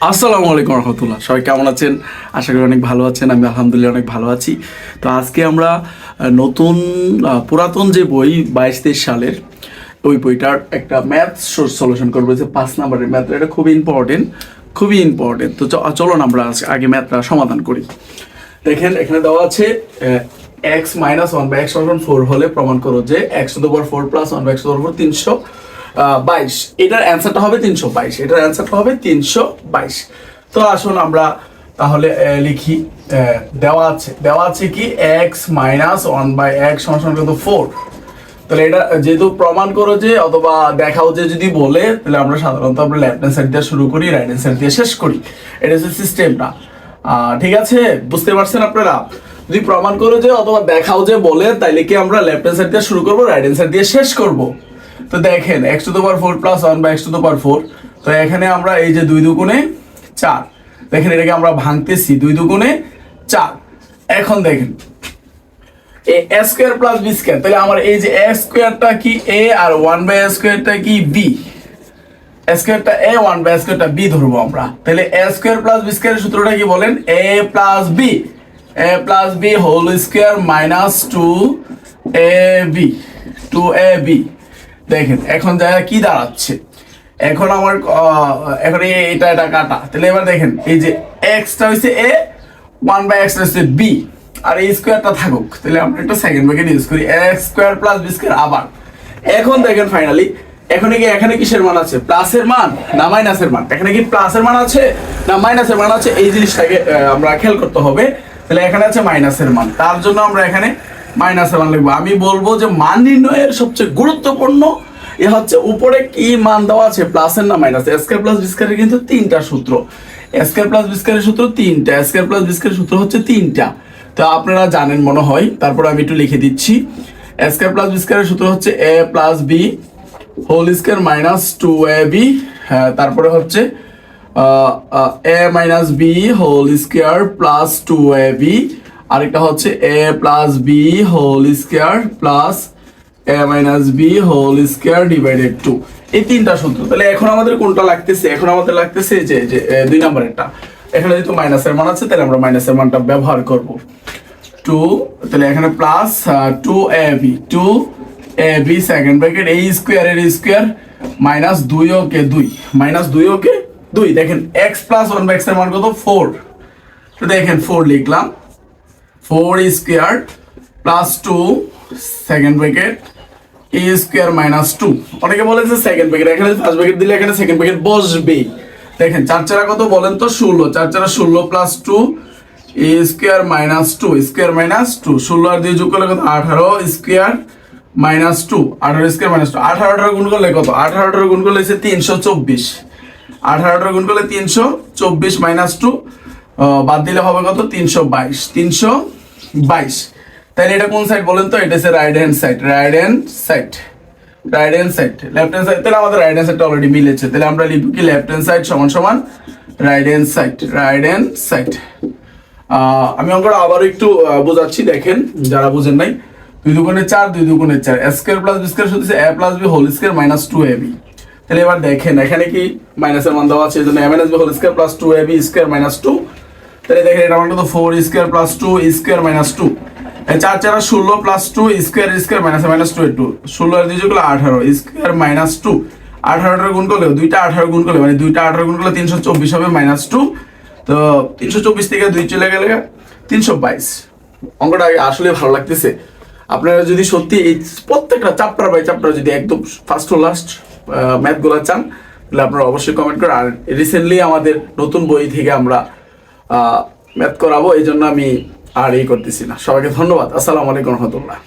আসসালামু আলাইকুম রহমতুল্লাহ। সবাই কেমন আছেন? আশা করি অনেক ভালো আছেন, আমি আলহামদুলিল্লাহ অনেক ভালো আছি। তো আজকে আমরা নতুন পুরাতন যে বই, বাইশ তেইশ সালের, ওই বইটার একটা ম্যাথ সলিউশন করব। যে পাঁচ নাম্বারের ম্যাথ এটা খুবই ইম্পর্টেন্ট খুবই ইম্পর্টেন্ট তো চ- চলো না আমরা আগে ম্যাথটা সমাধান করি। দেখেন, এখানে দেওয়া আছে x minus one by x four হলে প্রমাণ করো যে x to four plus one by x four তিনশো। বাইশ। এটার অ্যান্সারটা হবে তিনশো বাইশ। এটার অ্যান্সারটা হবে তিনশো বাইশ। তো আসুন আমরা তাহলে লিখি দেওয়া আছে। দেওয়া আছে কি? X minus one by x সমান কিন্তু ফোর তাহলে এটা যেহেতু প্রমাণ করো যে, অথবা দেখাও যে যদি বলে, তাহলে আমরা সাধারণত আমরা লেফট হ্যান্ড সাইড দিয়ে শুরু করি রাইট হ্যান্ড সাইড দিয়ে শেষ করি। এটা হচ্ছে সিস্টেমটা ঠিক আছে? বুঝতে পারছেন আপনারা? যদি প্রমাণ করো যে, অথবা দেখাও যে বলে, তাইলে কি আমরা লেফট হ্যান্ড সাইড দিয়ে শুরু করব রাইট হ্যান্ড সাইড দিয়ে শেষ করব? তো দেখেন x to the power four plus one বা x to the power four তো এখানে আমরা এই যে দুই দুগুণে চার, দেখেন এটাকে আমরা ভাঙতেছি, দুই দুগুণে চার। এখন দেখেন, এ স্কোয়ার প্লাস তাহলে আমার এই যে এ স্কোয়ারটা কি এ আর ওয়ান বাই স্কোয়ারটা কি বি স্কোয়ারটা এ ওয়ান বাই স্কোয়ারটা বি ধরবো আমরা। তাহলে এ স্কোয়ার প্লাস সূত্রটা কি বলেন? A plus b a plus b whole square minus two a b two a b দেখেন, এখন যা কি দাঁড়াচ্ছে। এখন আমার এখন এটা এটা কাটা। তাহলে এবার দেখেন, এই যে এক্সটা হচ্ছে এ ওয়ান বাই এক্স হচ্ছে বি আর এই স্কোয়ারটা থাকুক। তাহলে আমরা একটা সেকেন্ড ব্র্যাকেট ইউজ করি x square plus b square আবার। এখন দেখেন ফাইনালি এখানে কি এখানে কিসের মান আছে? প্লাসের মান না মাইনাসের মান? এখানে কি প্লাসের মান আছে? না মাইনাসের মান আছে? এই জিনিসটাকে আমরা খেয়াল করতে হবে। তাহলে এখানে আছে মাইনাসের মান। তার জন্য আমরা এখানে মাইনাসের মান লিখব। আমি বলব যে মান নির্ণয়ের সবচেয়ে গুরুত্বপূর্ণ এ হচ্ছে উপরে কি মান দেওয়া আছে প্লাসের না মাইনাস স্কয়ার প্লাস বিস্কারের কিন্তু তিনটা সূত্র। স্কয়ার প্লাস বিস্কারের সূত্র তিনটা স্কয়ার প্লাস বিস্কারের সূত্র হচ্ছে তিনটা। তো আপনারা জানেন মনে হয়, তারপর আমি একটু লিখে দিচ্ছি। স্কয়ার প্লাস বিস্কারের সূত্র হচ্ছে a plus b whole square minus two a b তারপরে হচ্ছে a minus b whole square plus two a b আরেকটা হচ্ছে a plus b whole square plus a minus b whole square divided two এই তিনটা সূত্র। তাহলে এখন আমাদের কোনটা লাগতেছে? এখন আমাদের লাগতেছে যে যে দুই নাম্বারেরটা। এখানে যেহেতু মাইনাসের মান আছে, তাহলে আমরা মাইনাসের মানটা ব্যবহার করব। টু তাহলে এখানে plus two a b two a b second bracket এই স্কোয়ার এর স্কোয়ার মাইনাস দুই ওকে দুই। মাইনাস দুই ওকে দুই। দেখেন এক্স প্লাস ওয়ান বাই এক্সের মান কত? ফোর দেখেন ফোর লিখলাম। Four square plus two, second bracket a square minus two. অনেকে বলে যে সেকেন্ড ব্র্যাকেট, এখানে ফার্স্ট ব্র্যাকেট দিলে এখানে সেকেন্ড ব্র্যাকেট বসবেই। দেখেন, চার চারা কত বলেন তো? ষোলো। চার চারা ষোলো plus two a square minus two square minus two ষোলো আর দিয়ে যোগ করলে কত? আঠারো স্কোয়ার মাইনাস টু আঠারো স্কোয়ার মাইনাস টু আঠারো আঠারো গুণ করলে কত? আঠারো আঠারো গুণ করলে হচ্ছে তিনশো চব্বিশ। আঠারো গুণ করলে তিনশো চব্বিশ মাইনাস টু বাদ দিলে হবে কত? তিনশো বাইশ। তিনশো বাইশ। তাহলে এটা কোন সাইড বলেন তো? এটা হচ্ছে right hand side right hand side right hand side left hand side তাহলে আমাদের রাইট হ্যান্ড সাইডটা অলরেডি মিলেছে। তাহলে আমরা লিখব কি? লেফট হ্যান্ড সাইড সমান সমান right hand side right hand side আমি অঙ্কটা আবার একটু বোঝাচ্ছি, দেখেন, যারা বুঝেন নাই। দুই দুগুণে চার, দুই দুগুণে চার। স্কোয়ার প্লাস বি স্কোয়ার হচ্ছে a plus b whole square minus two a b তাহলে এবার দেখেন, এখানে কি মাইনাসের মান দেওয়া আছে? এই জন্য a minus b whole square plus two a b square minus two তাহলে দেখেন এটা আমার কত four square plus two square minus two চার চার ষোলো plus two square square minus minus two two ষোলো আর দুই যোগগুলো আঠারো স্কোয়ার মাইনাস টু আঠারো আঠারো গুণ করলে, দুইটা আঠারো গুণ করলে মানে দুইটা আঠারো গুণ করলে তিনশো চব্বিশ হবে মাইনাস টু তো তিনশো চব্বিশ থেকে দুই চলে গেলে তিনশো বাইশ। অঙ্কটা আসলে ভালো লাগতেছে। আপনারা যদি সত্যি এই প্রত্যেকটা চ্যাপ্টার বাই চ্যাপ্টার যদি একদম ফার্স্ট টু লাস্ট ম্যাথগুলো চান, তাহলে আপনারা অবশ্যই কমেন্ট করেন আর রিসেন্টলি আমাদের নতুন বই থেকে আমরা ম্যাথ করাবো এই জন্য আমি আর এই করতেছি না। সবাইকে ধন্যবাদ। আসসালামু আলাইকুম রহমতুল্লাহ।